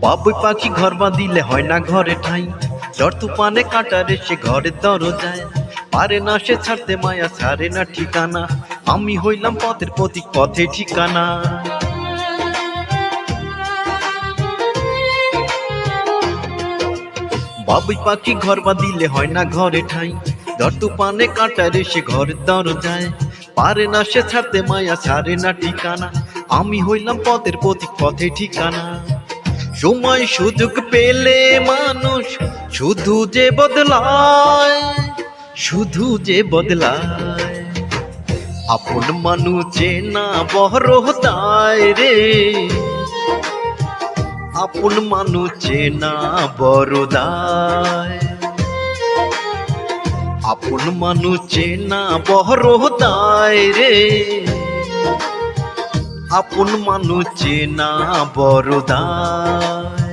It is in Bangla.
বাবুই পাখি ঘর বাঁধিলে হয় না ঘরে ঠাই। জ্বর তুফানে কাটারে সে ঘরে দরজায়। পারে না সে ছাড়তে মায়া, ছাড়ে না ঠিকানা। আমি হইলাম পথের প্রতীক, পথে ঠিকানা। বাবুই পাখি ঘর বাঁধিলে হয় না ঘরে ঠাই। জ্বর তুফানে কাটারে সে ঘরে দরজায়। পারে না সে ছাড়তে মায়া, ছাড়ে না ঠিকানা। আমি হইলাম পথের প্রতীক, পথে ঠিকানা। সময় সুযোগ পেলে মানুষ শুধু যে বদলায়, শুধু যে বদলায়। আপন মানুষ চেনা দায় রে। আপন মানুষ চেনা বড় আপন মানুষ চেনা দায় রে। আপন মানুষ চেনা বড় দায়